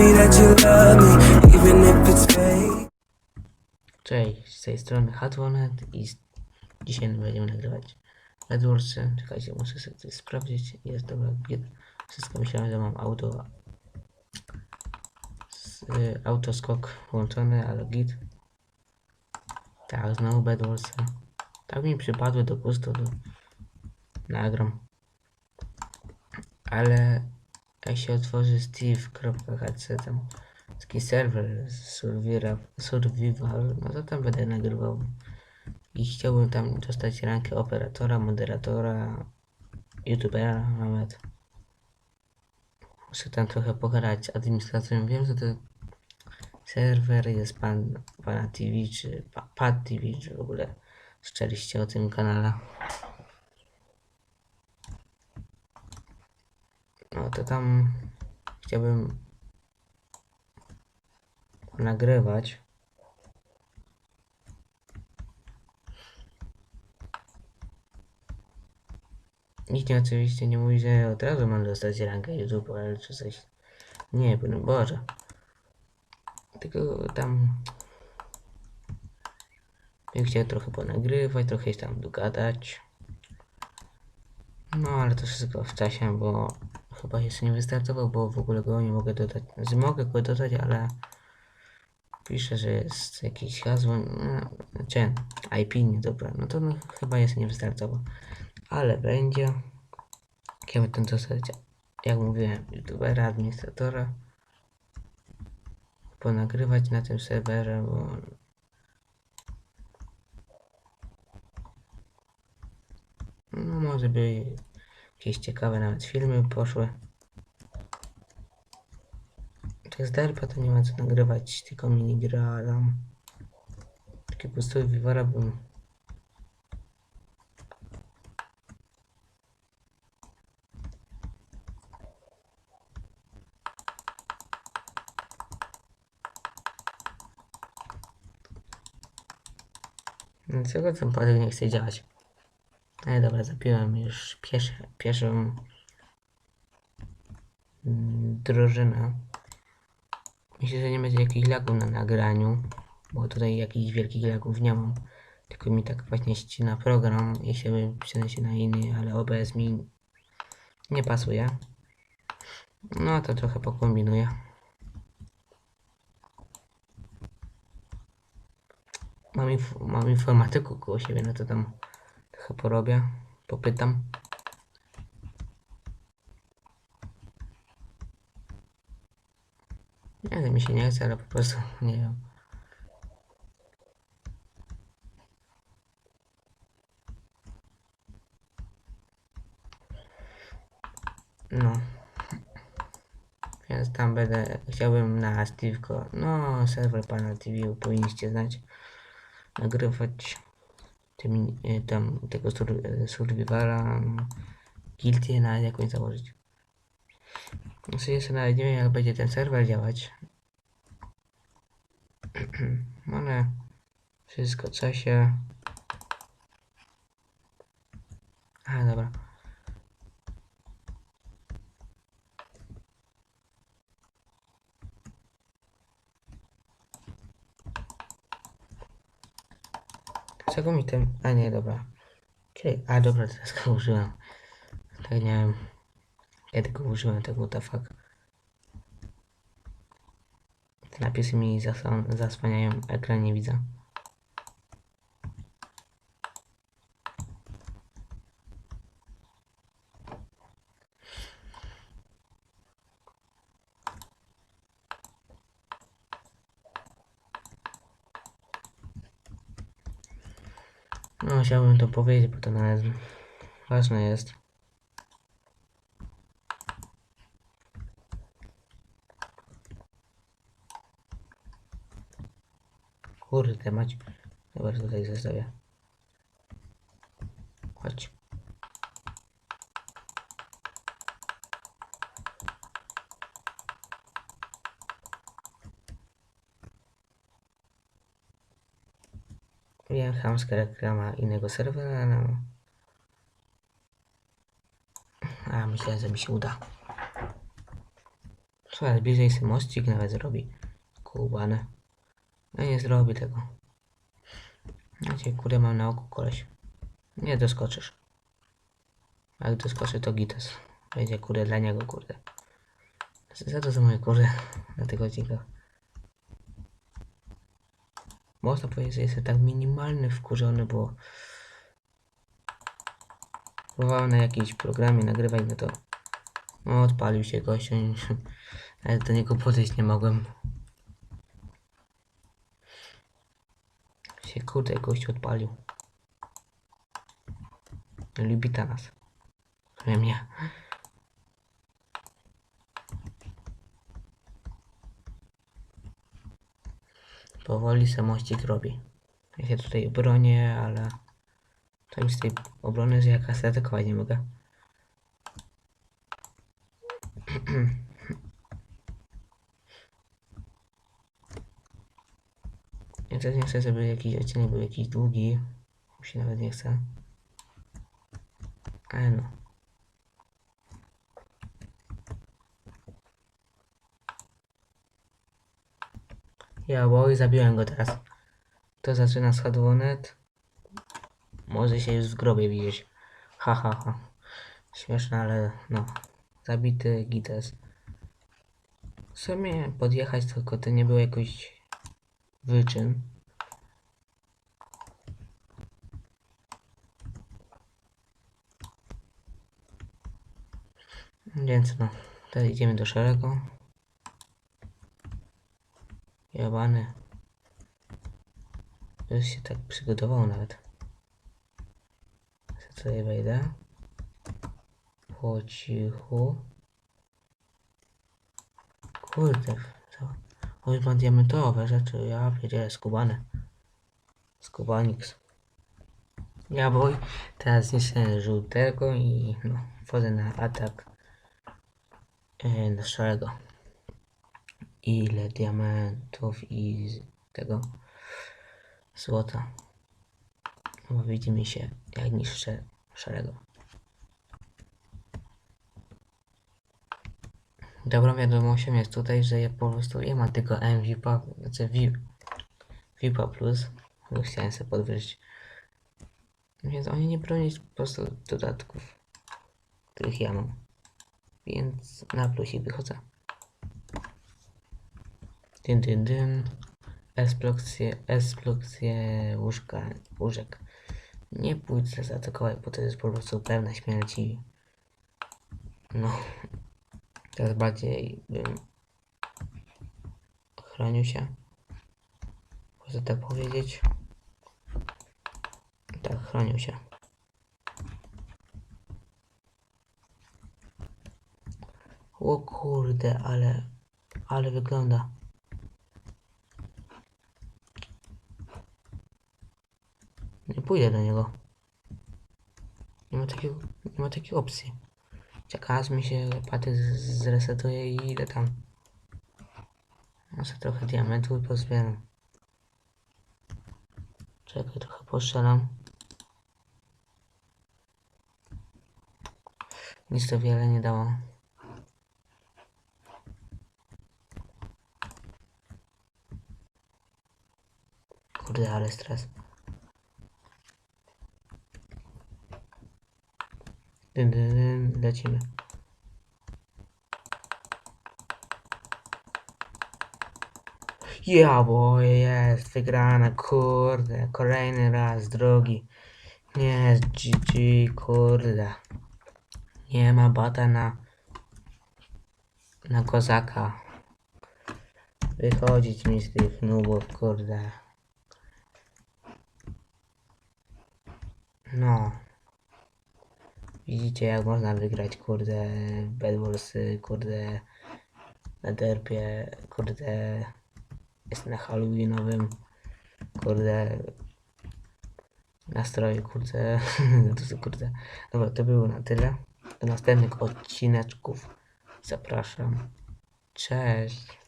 me that you love me, even if it's fake. Cześć, z tej strony Hatwonet i dzisiaj będziemy nagrywać AdWordsy. Czekajcie, muszę sobie coś sprawdzić. Jest dobra. Wszystko myślałem, że mam auto... Z, y, autoskok włączony, ale git. Tak, znowu AdWordsy. Tak mi przypadły do gustu, to nagram. Ale jak się otworzy steve.hc tam taki serwer survival, survival, no to tam będę nagrywał. I chciałbym tam dostać rankę operatora, moderatora, youtubera nawet. Muszę tam trochę pogadać administracją. Wiem, że to serwer jest pan, pana TV, czy pa, TV, czy w ogóle szczeliście o tym kanale. No to tam chciałbym nagrywać. Nikt oczywiście nie mówi, że od razu mam dostać rankę YouTube, ale czy coś. Nie, no Boże. Tylko tam. Bym chciał trochę ponagrywać, trochę się tam dogadać. No ale to wszystko w czasie, bo chyba jeszcze nie wystartował, bo w ogóle go nie mogę dodać. Znaczy mogę go dodać, ale pisze, że jest jakieś hasło, no, czy IP nie dobra, no to no, chyba jeszcze nie wystartował. Ale będzie. Kiedy ten dostać, jak mówiłem, youtubera, administratora. Ponagrywać na tym serwerze, bo no może by jakieś ciekawe nawet filmy poszły. To jest derpa, to nie ma co nagrywać, tylko minigra tam. Takie prostu wywara bym. Dlaczego ten padek nie chce działać? Ale dobra, zapiłem już piesze, pieszą mm, drużynę. Myślę, że nie będzie jakichś lagów na nagraniu, bo tutaj jakichś wielkich lagów nie mam. Tylko mi tak właśnie ścina program i się przeniesie na inny, ale OBS mi nie pasuje. No to trochę pokombinuję. Mam, inf- mam informatyku koło siebie, no to tam trochę porobię, popytam. Nie wiem, mi się nie chce, ale po prostu nie wiem. No. Więc tam będę, chciałbym na Steve'ko, no serwer pana TV powinniście znać, nagrywać tymi, y, tam tego sur, y, survivala, no, guilty na jakąś założyć. Znaczy jeszcze nawet nie wiem jak będzie ten serwer działać. Ale wszystko co się... A dobra. Czego mi ten... A nie, dobra. Kiedy... A dobra, teraz go użyłem. Tak nie wiem. Kiedy go użyłem, tak what the fuck. Te napisy mi zasłan- zasłaniają ekran, nie widzę. No, chciałbym to powiedzieć, bo to nawet ważne jest. Kurde mać. Dobra, tutaj zostawię. Chodź. Wiem, chamska reklama innego serwera, no. A, myślę, że mi się uda. Słuchaj, bliżej się mościk nawet zrobi. Kubane. No nie zrobi tego. Cię kurde mam na oku koleś. Nie doskoczysz. Jak doskoczy to gites. Będzie kurde dla niego kurde. Za to za moje kurde na tych odcinkach. Można powiedzieć, że jestem tak minimalny wkurzony, bo próbowałem na jakimś programie nagrywać, no to no, odpalił się gościu. Nawet do niego podejść nie mogłem. Się kurde gościu odpalił. Lubi ta nas. Wiem ja. Powoli se mościk robi. Ja się tutaj bronię, ale mi z tej obrony, że jaka atakować nie mogę. Ja też nie chcę, żeby jakiś odcinek był jakiś długi. Mi się nawet nie chce. Ale no. Ja, bo zabiłem go teraz. To zaczyna schadowonet. Może się już w grobie widzieć. Ha, ha, ha. Śmieszne, ale no. Zabity Gites. W sumie podjechać tylko to nie był jakoś wyczyn. Więc no, teraz idziemy do szeregu. Jabany. Już się tak przygotował nawet. Ja tutaj wejdę. Po cichu. Kurde, co? Oj, ma diamentowe rzeczy, ja wiedziałem, skubane. Skubanix. Ja boj, teraz zniszczę żółtego i no, wchodzę na atak e, na szarego. Ile diamentów i tego złota. Bo widzi mi się, jak niszczę szarego. Dobrą wiadomością jest tutaj, że ja po prostu nie mam tego MVPA, znaczy VIPA Plus, bo chciałem sobie podwyższyć. Więc oni nie bronią po prostu dodatków, których ja mam. Więc na plusik wychodzę. Dyn, dyn, dyn. Eksplokcje, eksplokcje łóżka, łóżek. Nie pójdę zaatakować, bo to jest po prostu pewna śmierci. No. Teraz bardziej bym chronił się. Można tak powiedzieć. Tak, chronił się. O kurde, ale, ale wygląda. Pójdę do niego. Nie ma takiego, nie ma takiej opcji. Czeka aż mi się patyk z- zresetuje i idę tam. Może trochę diamentu i pozbieram. Czekaj, trochę postrzelam. Nic to wiele nie dało. Kurde, ale stres. Lecimy. Ja, bo jest wygrana, kurde, kolejny raz, drugi. Nie, GG, kurde. Nie ma bata na, na kozaka. Wychodzić mi z tych nubów, kurde. No. Widzicie jak można wygrać, kurde, Bedwarsy, kurde, na derpie, kurde, jest na Halloweenowym, kurde, nastroju, kurde, to są, kurde. Dobra, to było na tyle. Do następnych odcineczków zapraszam. Cześć.